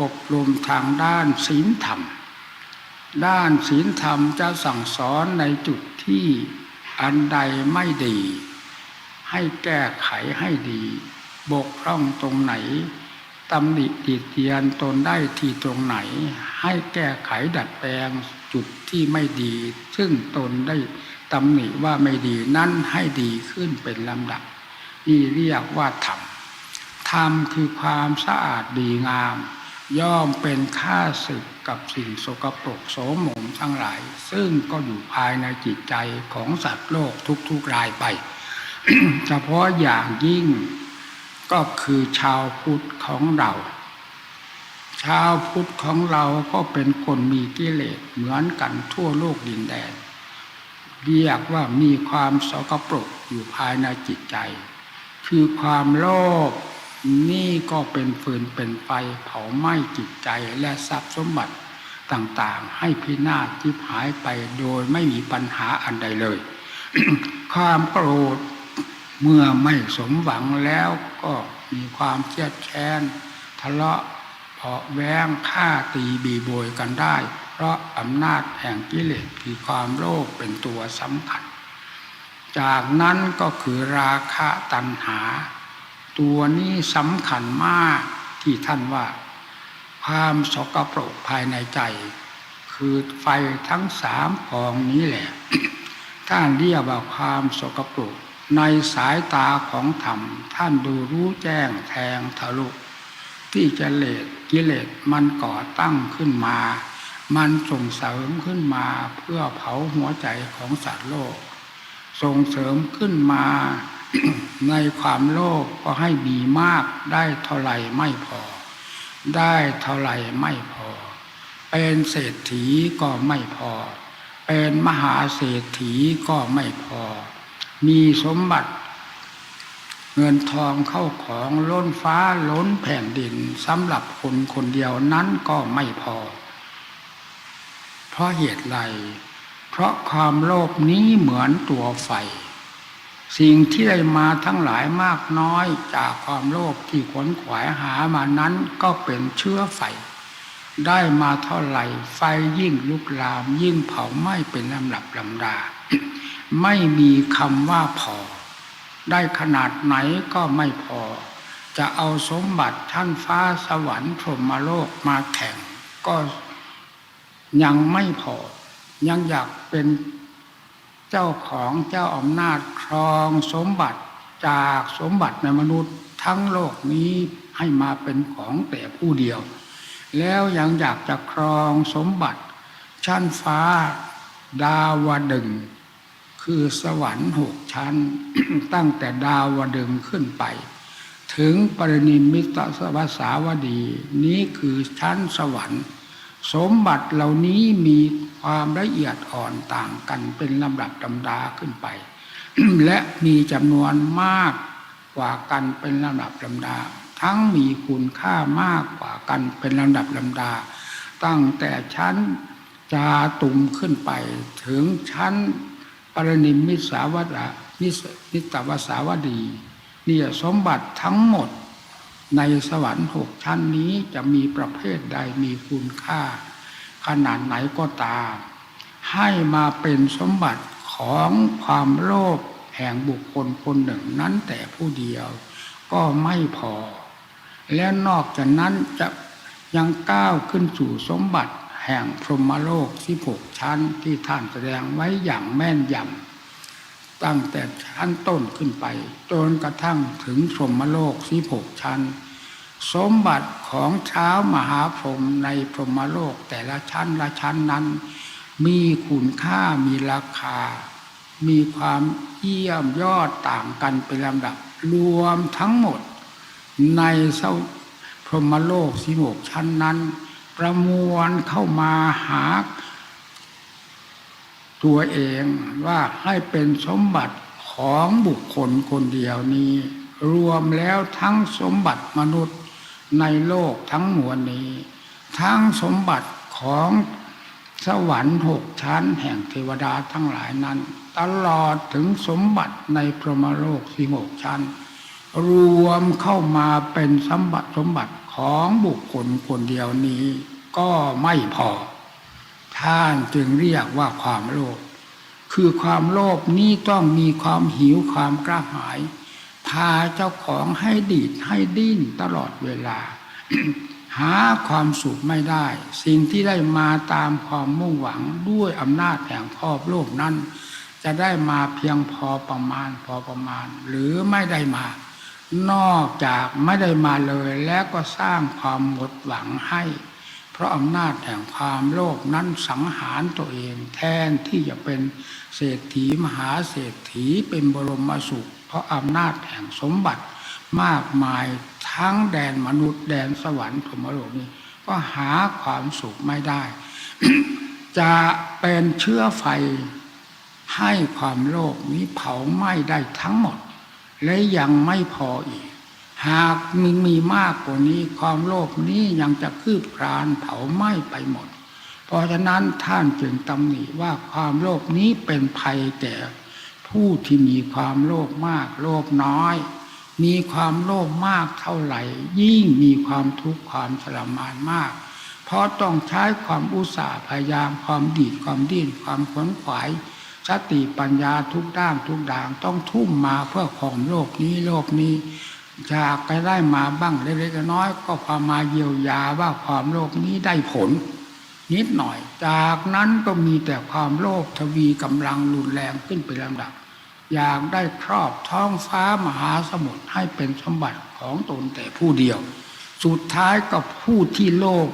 อบรมทางด้านศีลธรรม ด้านศีลธรรมจะสั่งสอนในจุดที่อันใดไม่ดี ให้แก้ไขให้ดี บกพร่องตรงไหนตำหนิติเตียนตนได้ที่ตรงไหน ให้แก้ไขดัดแปลงจุดที่ไม่ดี ซึ่งตนได้ตำหนิว่าไม่ดีนั่นให้ดีขึ้นเป็นลำดับ นี่เรียกว่าธรรมธรรมคือความสะอาดดีงาม ย่อมเป็นค่าศึกกับสิ่งโสกปรกโสมมทั้งหลาย ซึ่งก็อยู่ภายในจิตใจของสัตว์โลกทุกๆรายไปเฉพาะอย่างยิ่งก็คือชาวพุทธของเรา ชาวพุทธของเราก็เป็นคนมีกิเลสเหมือนกันทั่วโลกดินแดน เรียกว่ามีความสกปรกอยู่ภายในจิตใจ คือความโลภ นี่ก็เป็นฟืนเป็นไฟเผาไหม้จิตใจและทรัพย์สมบัติต่างๆ ให้พินาศทิพหายไปโดยไม่มีปัญหาอันใดเลย ความโกรธเมื่อไม่สมหวังแล้วก็มีความเครียดแค้นทะเลาะเผาะแว้งฆ่าตีบีโบยกันได้ เพราะอำนาจแห่งกิเลสคือความโลภเป็นตัวสำคัญ จากนั้นก็คือราคะตัณหา ตัวนี้สำคัญมากที่ท่านว่าความสกปรกภายในใจ คือไฟทั้งสามกองนี้แหละท่านเรียกว่าความสกปรกในสายตาของธรรม ท่านดูรู้แจ้งแทงทะลุที่จะเลสกิเลสมันก่อตั้งขึ้นมา มันส่งเสริมขึ้นมาเพื่อเผาหัวใจของสัตว์โลก ส่งเสริมขึ้นมา ในความโลภก็ให้มีมากได้เท่าไหร่ไม่พอ ได้เท่าไหร่ไม่พอ เป็นเศรษฐีก็ไม่พอ เป็นมหาเศรษฐีก็ไม่พอ มีสมบัติ เงินทองเข้าของล้นฟ้าล้นแผ่นดินสำหรับคนคนเดียวนั้นก็ไม่พอ เพราะเหตุไร เพราะความโลภนี้เหมือนตัวไฟ สิ่งที่ได้มาทั้งหลายมากน้อยจากความโลภที่ขวนขวายหามานั้นก็เป็นเชื้อไฟ ได้มาเท่าไหร่ไฟยิ่งลุกลาม ยิ่งเผาไหม้เป็นลำดับลำดา ไม่มีคำว่าพอ ได้ขนาดไหนก็ไม่พอ จะเอาสมบัติท่านฟ้าสวรรค์พรหมโลกมาแข่ง ก็ยังไม่พอ ยังอยากเป็น เจ้าของเจ้าอำนาจครองสมบัติจากสมบัติในมนุษย์ทั้งโลกนี้ให้มาเป็นของแต่ผู้เดียว แล้วยังอยากจะครองสมบัติ ชั้นฟ้าดาวดึง คือสวรรค์หกชั้น ตั้งแต่ดาวดึงขึ้นไป ถึงปรินิมมิตสวสาวดี นี้คือชั้นสวรรค์ สมบัติเหล่านี้มีความละเอียดอ่อนต่างกันเป็นลำดับลำดาขึ้นไป และมีจำนวนมากกว่ากันเป็นลำดับลำดา ทั้งมีคุณค่ามากกว่ากันเป็นลำดับลำดา ตั้งแต่ชั้นจาตุมขึ้นไป ถึงชั้นปรนิมมิสาวดานิสตวสาวดีนี่สมบัติทั้งหมด ในสวรรค์หกชั้นนี้จะมีประเภทใดมีคุณค่า ขนาดไหนก็ตาม ให้มาเป็นสมบัติของความโลภแห่งบุคคลคนหนึ่งนั้นแต่ผู้เดียวก็ไม่พอ และนอกจากนั้นจะยังก้าวขึ้นสู่สมบัติแห่งพรหมโลกที่หกชั้นที่ท่านแสดงไว้อย่างแม่นยำ ตั้งแต่ชั้นต้นขึ้นไป จนกระทั่งถึงสมโลกสิบหกชั้น สมบัติของเช้ามหาพรหมในพรหมโลกแต่ละชั้นละชั้นนั้น มีคุณค่ามีราคา มีความเยี่ยมยอดต่างกันเป็นลำดับรวมทั้งหมด ในเส้าพรหมโลกสิบหกชั้นนั้น ประมวลเข้ามาหา ตัวเองว่าให้เป็นสมบัติของบุคคลคนเดียวนี้ รวมแล้วทั้งสมบัติมนุษย์ในโลกทั้งมวลนี้ ทั้งสมบัติของสวรรค์หกชั้นแห่งเทวดาทั้งหลายนั้น ตลอดถึงสมบัติในพรหมโลกสิหกชั้น รวมเข้ามาเป็นสมบัติสมบัติของบุคคลคนเดียวนี้ก็ไม่พอ ท่านจึงเรียกว่าความโลภคือความโลภนี้ต้องมีความหิวความกระหาย พาเจ้าของให้ดีดให้ดิ้นตลอดเวลา หาความสุขไม่ได้ สิ่งที่ได้มาตามความมุ่งหวังด้วยอำนาจแห่งครอบโลกนั้น จะได้มาเพียงพอประมาณพอประมาณ หรือไม่ได้มา นอกจากไม่ได้มาเลย แล้วก็สร้างความหมดหวังให้ เพราะอำนาจแห่งความโลภนั้นสังหารตัวเองแทนที่จะเป็นเศรษฐีมหาเศรษฐีเป็นบรมสุข เพราะอำนาจแห่งสมบัติมากมายทั้งแดนมนุษย์แดนสวรรค์ธรรมโลกนี้ก็หาความสุขไม่ได้ จะเป็นเชื้อไฟให้ความโลภนี้เผาไหม้ได้ทั้งหมด และยังไม่พออีก หากมึงมีมากกว่านี้ความโลภนี้ยังจะคืบคลานเผาไหม้ไปหมด เพราะฉะนั้นท่านจึงตำหนิว่าความโลภนี้เป็นภัยแก่ผู้ที่มีความโลภมากโลภน้อย มีความโลภมากเท่าไหร่ ยิ่งมีความทุกข์ความทรมานมาก เพราะต้องใช้ความอุตสาห์พยายามความดีดความดิ้นความขวนขวายสติปัญญาทุกด้านทุกด่างต้องทุ่มมาเพื่อของโลกนี้โลกนี้ จากไปได้มาบ้างเล็กๆน้อยก็พามาเยียวยาว่าความโลภนี้ได้ผล นิดหน่อย จากนั้นก็มีแต่ความโลภทวีกำลังรุนแรงขึ้นเป็นลำดับ อยากได้ครอบท้องฟ้ามหาสมุทรให้เป็นสมบัติของตนแต่ผู้เดียว สุดท้ายก็ผู้ที่โลภ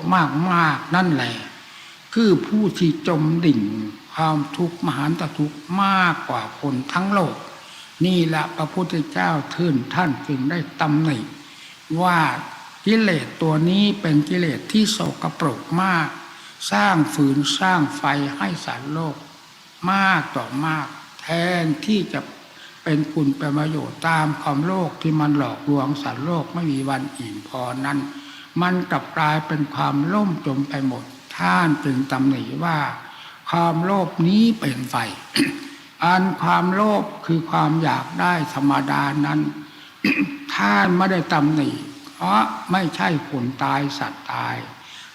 มากๆนั่นแหละ คือผู้ที่จมดิ่งความทุกข์มหันตทุกข์มากกว่าคนทั้งโลก นี่แหละพระพุทธเจ้าทื่นท่านจึงได้ตำหนิว่ากิเลสตัวนี้เป็นกิเลสที่โสกปรกมาก สร้างฝืนสร้างไฟให้สัตว์โลก มากต่อมาก แทนที่จะเป็นคุณเป็นประโยชน์ตามความโลกที่มันหลอกลวงสัตว์โลกไม่มีวันอิ่มพอนั้น มันกลับกลายเป็นความล่มจมไปหมด ท่านจึงตำหนิว่า ความโลภนี้เป็นไฟ อันความโลภคือความอยากได้ธรรมดานั้นท่านไม่ได้ตำหนิ เพราะไม่ใช่คนตายสัตว์ตาย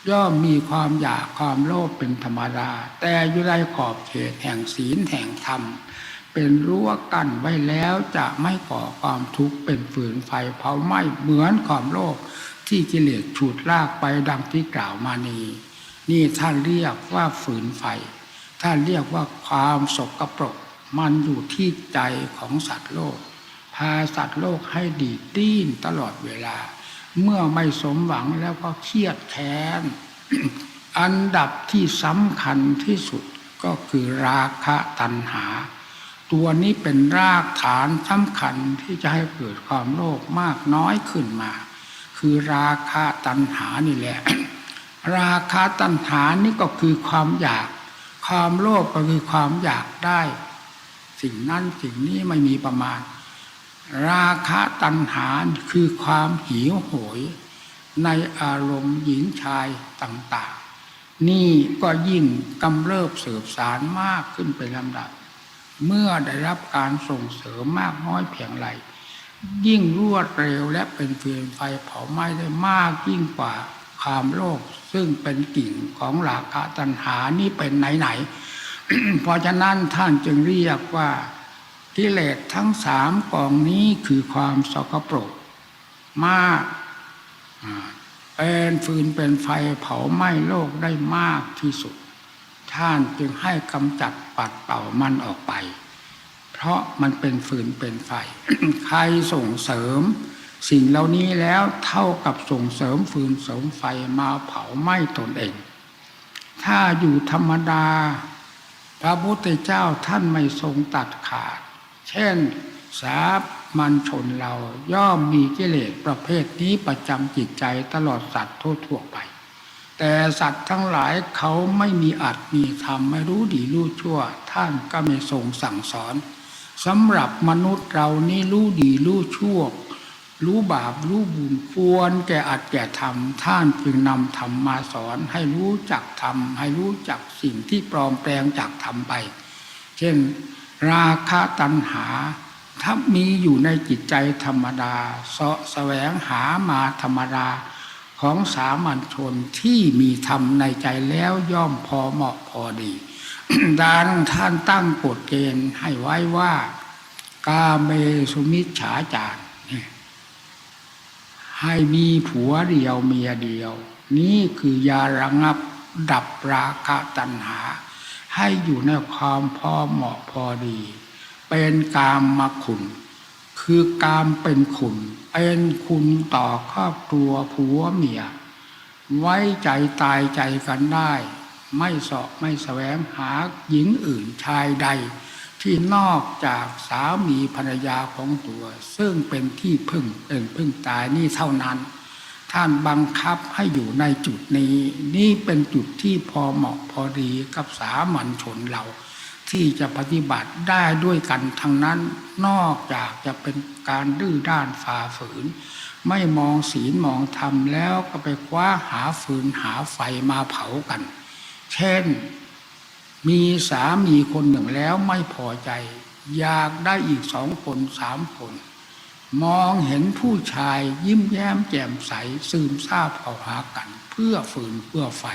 ย่อมมีความอยากความโลภเป็นธรรมดา แต่อยู่ในขอบเขตแห่งศีลแห่งธรรม เป็นรั้วกั้นไว้แล้วจะไม่ก่อความทุกข์เป็นฝืนไฟเผาไหม้เหมือนความโลภที่กิเลสฉุดลากไปดังที่กล่าวมานี้ นี่ท่านเรียกว่าฝืนไฟ ท่านเรียกว่าความสกปรก มันอยู่ที่ใจของสัตว์โลก พาสัตว์โลกให้ดีดดิ้นตลอดเวลา เมื่อไม่สมหวังแล้วก็เครียดแค้นอันดับที่สำคัญที่สุดก็คือราคะตัณหา ตัวนี้เป็นรากฐานสำคัญที่จะให้เกิดความโลภมากน้อยขึ้นมา คือราคะตัณหานี่แหละ ราคะตัณหานี่ก็คือความอยาก ความโลภก็คือความอยากได้ สิ่งนั้นสิ่งนี้ไม่มีประมาณ ราคะตัณหาคือความหิวโหย ในอารมณ์หญิงชายต่าง ๆ นี่ก็ยิ่งกำเริบเสบสารมากขึ้นเป็นลำดับ เมื่อได้รับการส่งเสริมมากน้อยเพียงไรยิ่งรวดเร็วและเป็นฟืนไฟเผาไหม้ได้มากยิ่งกว่าความโลภซึ่งเป็นกิ่งของราคะตัณหานี่เป็นไหนๆ เพราะฉะนั้นท่านจึงเรียกว่ากิเลสทั้งสามกองนี้คือความสกปรกมากเป็นฟืนเป็นไฟเผาไหม้โลกได้มากที่สุด ท่านจึงให้กำจัดปัดเป่ามันออกไป เพราะมันเป็นฟืนเป็นไฟ ใครส่งเสริม สิ่งเหล่านี้แล้วเท่ากับส่งเสริมฟืนเสริมไฟมาเผาไหม้ตนเอง ถ้าอยู่ธรรมดา พระพุทธเจ้าท่านไม่ทรงตัดขาด เช่นสามัญชนเราย่อมมีกิเลสประเภทนี้ประจำจิตใจตลอดสัตว์ทั่วๆไป แต่สัตว์ทั้งหลายเขาไม่มีอัตมีธรรมไม่รู้ดีรู้ชั่ว ท่านก็ไม่ทรงสั่งสอนสำหรับมนุษย์เรานี่รู้ดีรู้ชั่ว รู้บาปรู้บุญควรแก่อัดแก่ทำท่านจึงนำธรรมมาสอน ให้รู้จักธรรมให้รู้จักสิ่งที่ปลอมแปลงจากธรรมไป เช่น ราคะตัณหา ถ้ามีอยู่ในจิตใจธรรมดาเสาะแสวงหามาธรรมดาของสามัญชนที่มีธรรมในใจแล้วย่อมพอเหมาะพอดีดังท่านตั้งกฎเกณฑ์ให้ไว้ว่า กาเมสุมิจฉาจาร ให้มีผัวเดียวเมียเดียว นี่คือยาระงับดับราคะตัณหา ให้อยู่ในความพอเหมาะพอดี เป็นกามมาคุณคือกามเป็นคุณเป็นคุณต่อครอบครัวผัวเมีย ไว้ใจตายใจกันได้ ไม่เสาะไม่แสวงหาหญิงอื่นชายใด ที่นอกจากสามีภรรยาของตัว ซึ่งเป็นที่พึ่งเป็นพึ่งตายนี่เท่านั้น ท่านบังคับให้อยู่ในจุดนี้ นี่เป็นจุดที่พอเหมาะพอดีกับสามัญชนเรา ที่จะปฏิบัติได้ด้วยกันทั้งนั้น นอกจากจะเป็นการดื้อด้านฝ่าฝืน ไม่มองศีลมองธรรมแล้วก็ไปคว้าหาฟืนหาไฟมาเผากัน เช่น มีสามีคนหนึ่งแล้วไม่พอใจ อยากได้อีกสองคนสามคน มองเห็นผู้ชายยิ้มแย้มแจ่มใสซึมซาบเข้าหากัน เพื่อฟืนเพื่อไฟ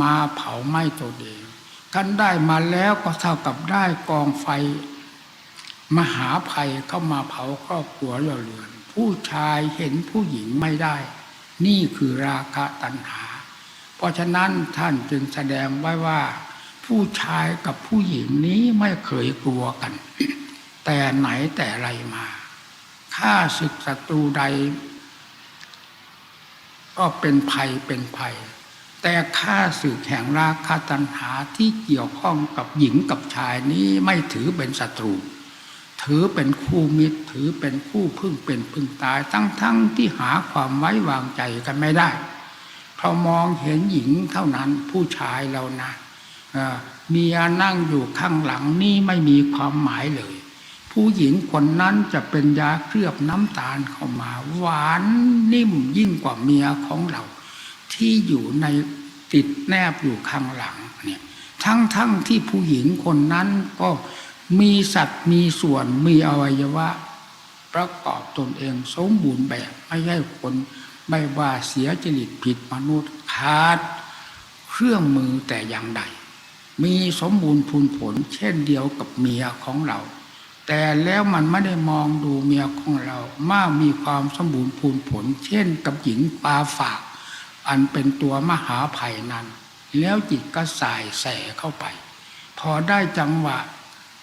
มาเผาไหม้ตัวเองกันได้มาแล้วก็เท่ากับได้กองไฟ มหาภัยเข้ามาเผาครอบครัวเราเรือน ผู้ชายเห็นผู้หญิงไม่ได้ นี่คือราคะตัณหา เพราะฉะนั้นท่านจึงแสดงไว้ว่า ผู้ชายกับผู้หญิงนี้ไม่เคยกลัวกัน แต่ไหนแต่ไรมาข้าศึกศัตรูใด ก็เป็นภัยเป็นภัย แต่ข้าศึกแห่งราคะตัณหาที่เกี่ยวข้องกับหญิงกับชายนี้ไม่ถือเป็นศัตรู ถือเป็นคู่มิตรถือเป็นคู่พึ่งเป็นพึ่งตายทั้งทั้งที่หาความไว้วางใจกันไม่ได้เพราะมองเห็นหญิงเท่านั้นผู้ชายเรานะ เมียนั่งอยู่ข้างหลังนี่ไม่มีความหมายเลย ผู้หญิงคนนั้นจะเป็นยาเคลือบน้ำตาลเข้ามา หวานนิ่มยิ่งกว่าเมียของเรา ที่อยู่ในติดแนบอยู่ข้างหลังเนี่ยทั้งทั้งที่ผู้หญิงคนนั้นก็มีสัตว์มีส่วนมีอวัยวะ ประกอบตนเองสมบูรณ์แบบไม่ใช่คนไม่ว่าเสียจริตผิดมนุษย์ขาด เครื่องมือแต่อย่างใด มีสมบูรณ์พูนผล เช่นเดียวกับเมียของเรา แต่แล้วมันไม่ได้มองดูเมียของเรามากมีความสมบูรณ์พูนผล เช่นกับหญิงปลาฝาก อันเป็นตัวมหาภัยนั้น แล้วจิตก็สายแสเข้าไป พอได้จังหวะ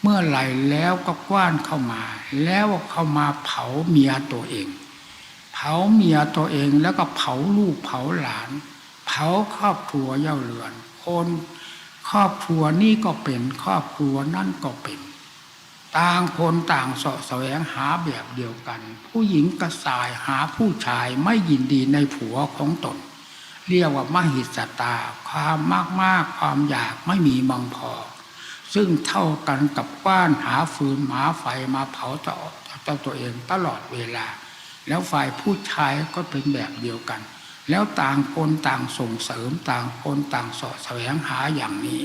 เมื่อไหร่แล้วก็กว้านเข้ามา แล้วเข้ามาเผาเมียตัวเอง เผาเมียตัวเองแล้วก็เผาลูกเผาหลาน เผาครอบครัวเย่าเรือน คน ครอบครัวนี่ก็เป็นครอบครัวนั่นก็เป็น ต่างคนต่างเสาะแสวงหาแบบเดียวกัน ผู้หญิงกระสายหาผู้ชายไม่ยินดีในผัวของตน เรียกว่ามหิสตา ความมากมากความอยากไม่มีบังพอ ซึ่งเท่ากันกับก้านหาฟืนหมาไฟมาเผาเจ้าตัวเองตลอดเวลา แล้วฝ่ายผู้ชายก็เป็นแบบเดียวกัน แล้วต่างคนต่างส่งเสริมต่างคนต่างสาะแสวงหาอย่างนี้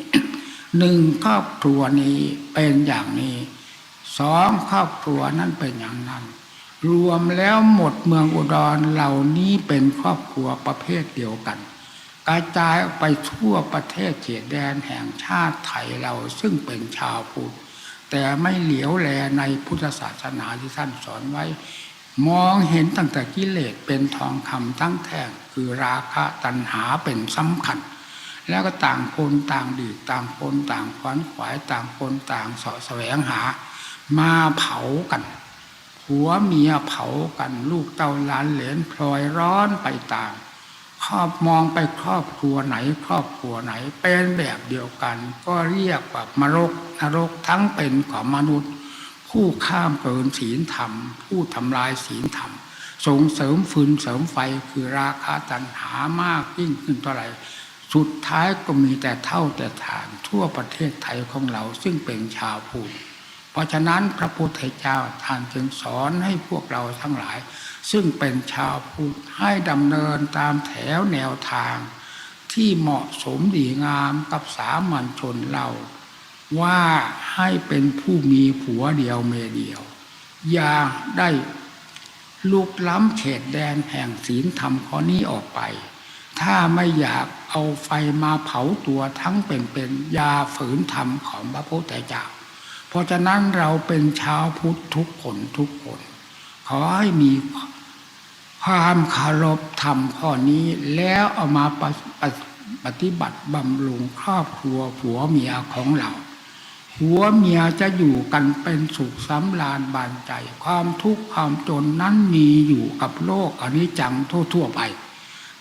หนึ่งครอบครัวนี้เป็นอย่างนี้สองครอบครัวนั้นเป็นอย่างนั้น รวมแล้วหมดเมืองอุดรเหล่านี้เป็นครอบครัวประเภทเดียวกัน กระจายออกไปทั่วประเทศเขตแดนแห่งชาติไทยเราซึ่งเป็นชาวพุทธแต่ไม่เหลียวแลในพุทธศาสนาที่ท่านสอนไว้ มองเห็นตั้งแต่กิเลสเป็นทองคำทั้งแท่ง คือราคะตัณหาเป็นสำคัญ แล้วก็ต่างคนต่างดีต่างคนต่างขวนขวายต่างคนต่างสาะแสวงหา มาเผากันผัวเมียเผากันลูกเต้าหลานเหลนพลอยร้อนไปต่ามครอบมองไปครอบครัวไหน ครอบครัวไหนเป็นแบบเดียวกัน ก็เรียกว่ามรกนรกทั้งเป็นของมนุษย์ ผู้ข้ามเกินศีลธรรม ผู้ทำลายศีลธรรม ส่งเสริมฟืนเสริมไฟคือราคาตัณหามากยิ่งขึ้นเท่าไหร่สุดท้ายก็มีแต่เท่าแต่ฐานทั่วประเทศไทยของเราซึ่งเป็นชาวพุทธเพราะฉะนั้นพระพุทธเจ้าท่านจึงสอนให้พวกเราทั้งหลาย ซึ่งเป็นชาวพุทธให้ดำเนินตามแถวแนวทาง ที่เหมาะสมดีงามกับสามัญชนเรา ว่าให้เป็นผู้มีผัวเดียวเมียเดียว อย่าได้ ลุกล้ำเขตแดนแห่งศีลธรรมข้อนี้ออกไป ถ้าไม่อยากเอาไฟมาเผาตัวทั้งเป็นๆยาฝืนธรรมของพระพุทธเจ้า เพราะฉะนั้นเราเป็นชาวพุทธทุกคนทุกคน ขอให้มีความคารพธรรมข้อนี้แล้วเอามาปฏิปปฏิบัติบำรุงครอบครัวผัวเมียของเรา หัวเมียจะอยู่กันเป็นสุขสำราญบานใจ ความทุกข์ความจนนั้นมีอยู่กับโลกอันนี้จังทั่วๆไป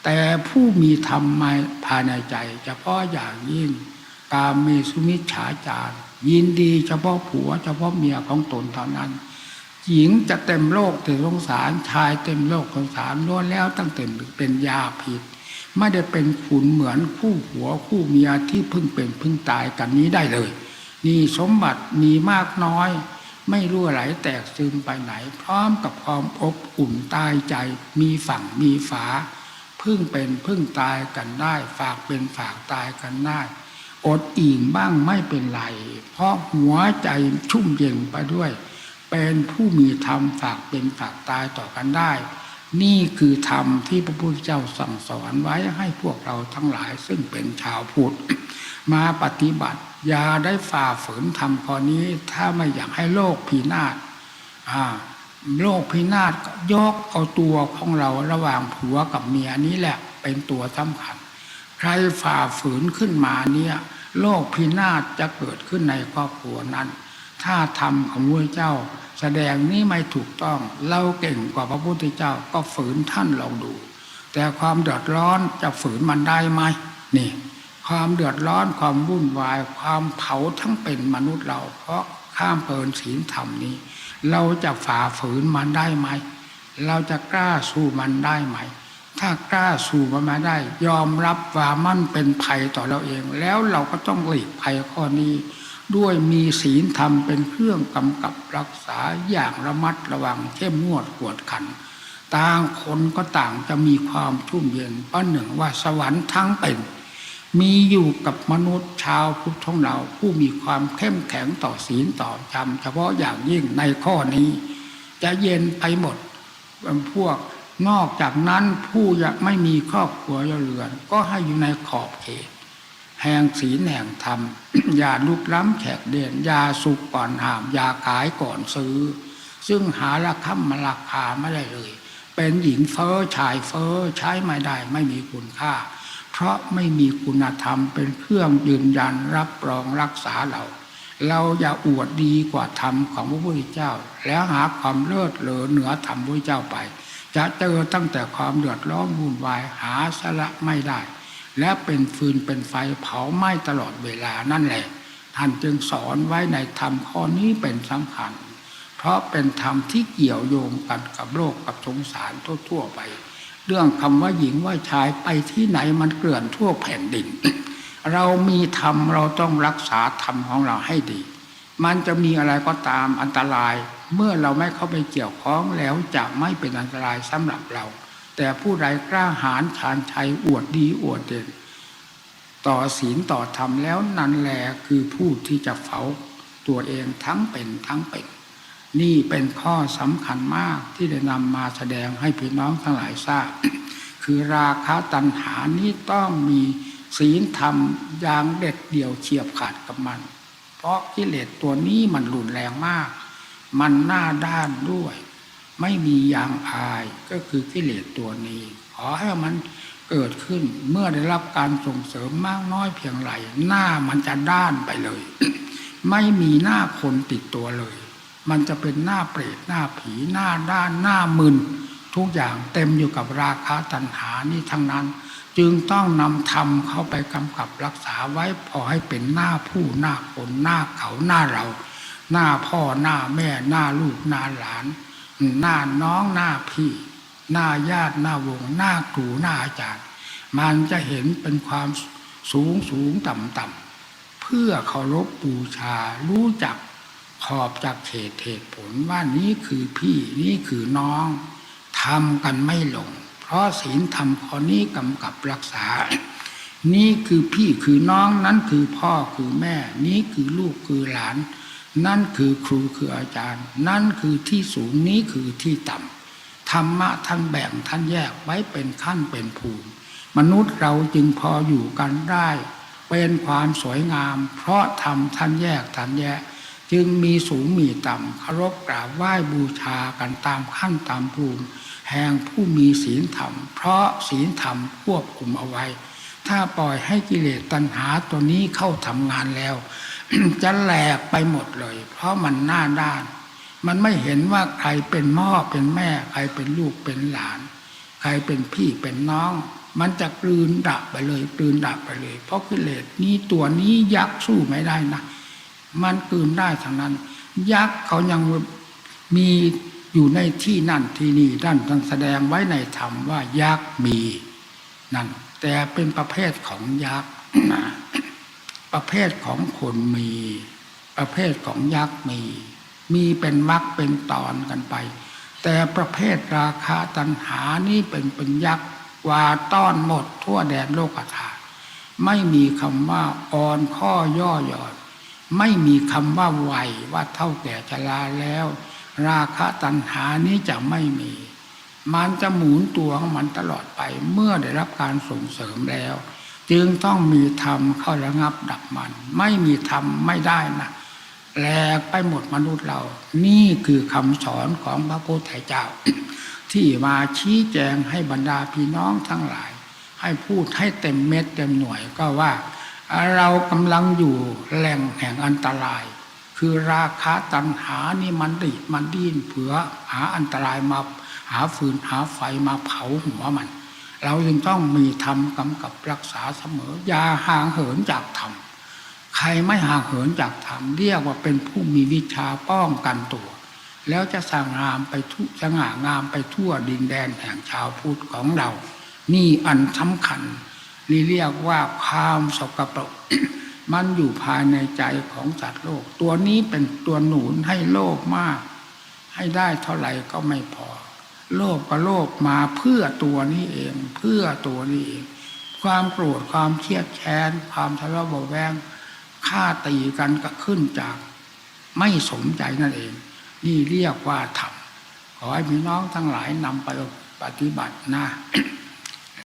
แต่ผู้มีธรรมมาภายในใจเฉพาะอย่างยิ่งกามเมสุมิฉาจารยินดีเฉพาะผัวเฉพาะเมียของตนเท่านั้น หญิงจะเต็มโลกแต่สงสารชายเต็มโลกสงสารล้วนแล้วตั้งแต่เป็นยาผิด ไม่ได้เป็นขุนเหมือนคู่หัวคู่เมียที่เพิ่งเป็นเพิ่งตายกันนี้ได้เลย นี่สมบัติมีมากน้อย ไม่รั่วไหลแตกซึมไปไหน พร้อมกับความอบอุ่นตายใจ มีฝั่งมีฝา พึ่งเป็นพึ่งตายกันได้ ฝากเป็นฝากตายกันได้อดอิ่งบ้างไม่เป็นไร เพราะหัวใจชุ่มเย็นไปด้วย เป็นผู้มีธรรมฝากเป็นฝากตายต่อกันได้ นี่คือธรรมที่พระพุทธเจ้าสั่งสอนไว้ให้พวกเราทั้งหลายซึ่งเป็นชาวพุทธ มาปฏิบัติ อย่าได้ฝ่าฝืนธรรมข้อนี้ ถ้าไม่อยากให้โลกพินาศโลกพินาศยกเอาตัวของเราระหว่างผัวกับเมียนี้แหละ เป็นตัวสำคัญ ใครฝ่าฝืนขึ้นมาเนี่ย โลกพินาศจะเกิดขึ้นในครอบครัวนั้น ถ้าธรรมของพระเจ้า แสดงนี้ไม่ถูกต้อง เราเก่งกว่าพระพุทธเจ้าก็ฝืนท่านลองดู แต่ความเดือดร้อนจะฝืนมันได้ไหมนี่ ความเดือดร้อนความวุ่นวาย ความเผาทั้งเป็นมนุษย์เรา เพราะข้ามเปินศีลธรรมนี้ เราจะฝ่าฝืนมันได้ไหม เราจะกล้าสู้มันได้ไหม ถ้ากล้าสู้มันมาได้ ยอมรับว่ามันเป็นภัยต่อเราเอง แล้วเราก็ต้องหลีกภัยข้อนี้ ด้วยมีศีลธรรมเป็นเครื่องกำกับรักษาอย่างระมัดระวังเข้มงวดกวดขันต่างคนก็ต่างจะมีความชุ่มเย็นป้าหนึ่งว่าสวรรค์ทั้งเป็น มีอยู่กับมนุษย์ชาวพุทธของเรา ผู้มีความเข้มแข็งต่อศีลต่อธรรมเฉพาะอย่างยิ่งในข้อนี้ จะเย็นไปหมดพวกนอกจากนั้นผู้ยังไม่มีครอบครัวเรือน ก็ให้อยู่ในขอบเขตแห่งศีลแห่งธรรม อย่าลุกล้ำแขกเด่นอย่าสุกก่อนหาม อย่าขายก่อนซื้อ ซึ่งหาราคามาราคาไม่ได้เลย เป็นหญิงเฟอ้อชายเฟอ้อใช้ไม่ได้ไม่มีคุณค่า เพราะไม่มีคุณธรรมเป็นเครื่องยืนยันรับรองรักษาเรา เราอย่าอวดดีกว่าธรรมของพระพุทธเจ้า แล้วหาความเลิศเลอเหนือธรรมพระพุทธเจ้าไป จะเจอตั้งแต่ความเดือดร้อนวุ่นวายหาสละไม่ได้ และเป็นฟืนเป็นไฟเผาไหม้ตลอดเวลานั่นแหละ ท่านจึงสอนไว้ในธรรมข้อนี้เป็นสำคัญ เพราะเป็นธรรมที่เกี่ยวโยงกันกับโลกกับสงสารทั่วๆไป เรื่องคำว่าหญิงว่าชายไปที่ไหนมันเกลื่อนทั่วแผ่นดิน เรามีธรรมเราต้องรักษาธรรมของเราให้ดี มันจะมีอะไรก็ตามอันตราย เมื่อเราไม่เข้าไปเกี่ยวข้องแล้วจะไม่เป็นอันตรายสำหรับเรา แต่ผู้ใดกล้าหาญชาญชัยอวดดีอวดเด่นต่อศีลต่อธรรมแล้วนั่นแหละคือผู้ที่จะเฝ้าตัวเองทั้งเป็นทั้งเป็น นี่เป็นข้อสำคัญมากที่ได้นำมาแสดงให้พี่น้องทั้งหลายทราบ คือราคะตัณหานี้ต้องมีศีลธรรมอย่างเด็ดเดี่ยวเฉียบขาดกับมัน เพราะกิเลสตัวนี้มันรุนแรงมาก มันหน้าด้านด้วย ไม่มียางอายก็คือกิเลสตัวนี้ ขอให้มันเกิดขึ้นเมื่อได้รับการส่งเสริมมากน้อยเพียงไรหน้ามันจะด้านไปเลย ไม่มีหน้าคนติดตัวเลย มันจะเป็นหน้าเปรตหน้าผีหน้าด้านหน้ามึนทุกอย่างเต็มอยู่กับราคะตัณหานี่ทั้งนั้น จึงต้องนำธรรมเข้าไปกำกับรักษาไว้พอให้เป็นหน้าผู้หน้าคนหน้าเขาหน้าเรา หน้าพ่อหน้าแม่หน้าลูกหน้าหลาน หน้าน้องหน้าพี่ หน้าญาติหน้าวงหน้าครูหน้าอาจารย์ มันจะเห็นเป็นความสูงสูงต่ำต่ำเพื่อเคารพบูชารู้จัก ขอบจากเขตเหตุผลว่านี้คือพี่นี่คือน้องทำกันไม่ลง เพราะศีลธรรมข้อนี้กำกับรักษา นี่คือพี่คือน้องนั้นคือพ่อคือแม่ นี้คือลูกคือหลาน นั่นคือครูคืออาจารย์ นั่นคือที่สูงนี้คือที่ต่ำธรรมะท่านแบ่งท่านแยกไว้เป็นขั้นเป็นภูมิ มนุษย์เราจึงพออยู่กันได้ เป็นความสวยงาม เพราะธรรมท่านแยกท่านแยก จึงมีสูงมีต่ำเคารพกราบไหว้บูชากันตามขั้นตามภูมิแห่งผู้มีศีลธรรม เพราะศีลธรรมควบคุมเอาไว้ ถ้าปล่อยให้กิเลสตัณหาตัวนี้เข้าทำงานแล้ว จะแหลกไปหมดเลย เพราะมันหน้าด้าน มันไม่เห็นว่าใครเป็นพ่อเป็นแม่ ใครเป็นลูกเป็นหลาน ใครเป็นพี่เป็นน้อง มันจะกลืนดับไปเลยกลืนดับไปเลย เพราะกิเลสนี้ตัวนี้ยักษ์สู้ไม่ได้นะ มันกลืนได้ทั้งนั้น ยักษ์เขายังมีอยู่ในที่นั่นที่นี่ด้านท่านแสดงไว้ในธรรมว่ายักษ์มีนั่นแต่เป็นประเภทของยักษ์ประเภทของคนมี ประเภทของยักษ์มี มีเป็นมรรคเป็นตอนกันไป แต่ประเภทราคาตัณหานี่เป็นเป็นยักษ์กว่าต้อนหมดทั่วแดนโลกธาตุไม่มีคำว่าอ่อนข้อย่อหย่อน ไม่มีคำว่าไวว่าเท่าแก่ชราแล้ว ราคะตัณหานี้จะไม่มี มันจะหมุนตัวของมันตลอดไปเมื่อได้รับการส่งเสริมแล้ว จึงต้องมีธรรมเข้าระงับดับมัน ไม่มีธรรมไม่ได้นะแหลกไปหมดมนุษย์เรา นี่คือคำสอนของพระพุทธเจ้า ที่มาชี้แจงให้บรรดาพี่น้องทั้งหลาย ให้พูดให้เต็มเม็ดเต็มหน่วยก็ว่า เรากำลังอยู่แหล่งแห่งอันตราย คือราคะตัณหานี่มันดิมันดิ้นเผื่อหาอันตรายมาหาฟืนหาไฟมาเผาหัวมัน เราจึงต้องมีธรรมกำกับรักษาเสมออย่าห่างเหินจากธรรมใครไม่ห่างเหินจากธรรมเรียกว่าเป็นผู้มีวิชาป้องกันตัว แล้วจะสง่ามไปทุสง่างามไปทั่วดินแดนแห่งชาวพุทธของเรา นี่อันสำคัญ นี่เรียกว่าความสกปรกมันอยู่ภายในใจของสัตว์โลก ตัวนี้เป็นตัวหนุนให้โลภมาก ให้ได้เท่าไหร่ก็ไม่พอ โลภก็โลภมาเพื่อตัวนี้เอง เพื่อตัวนี้เอง ความโกรธความเครียดแค้นความทะเลาะเบาแวงฆ่าตีกันก็ขึ้นจาก ไม่สมใจนั่นเอง นี่เรียกว่าธรรมขอให้พี่น้องทั้งหลายนำไปปฏิบัตินะ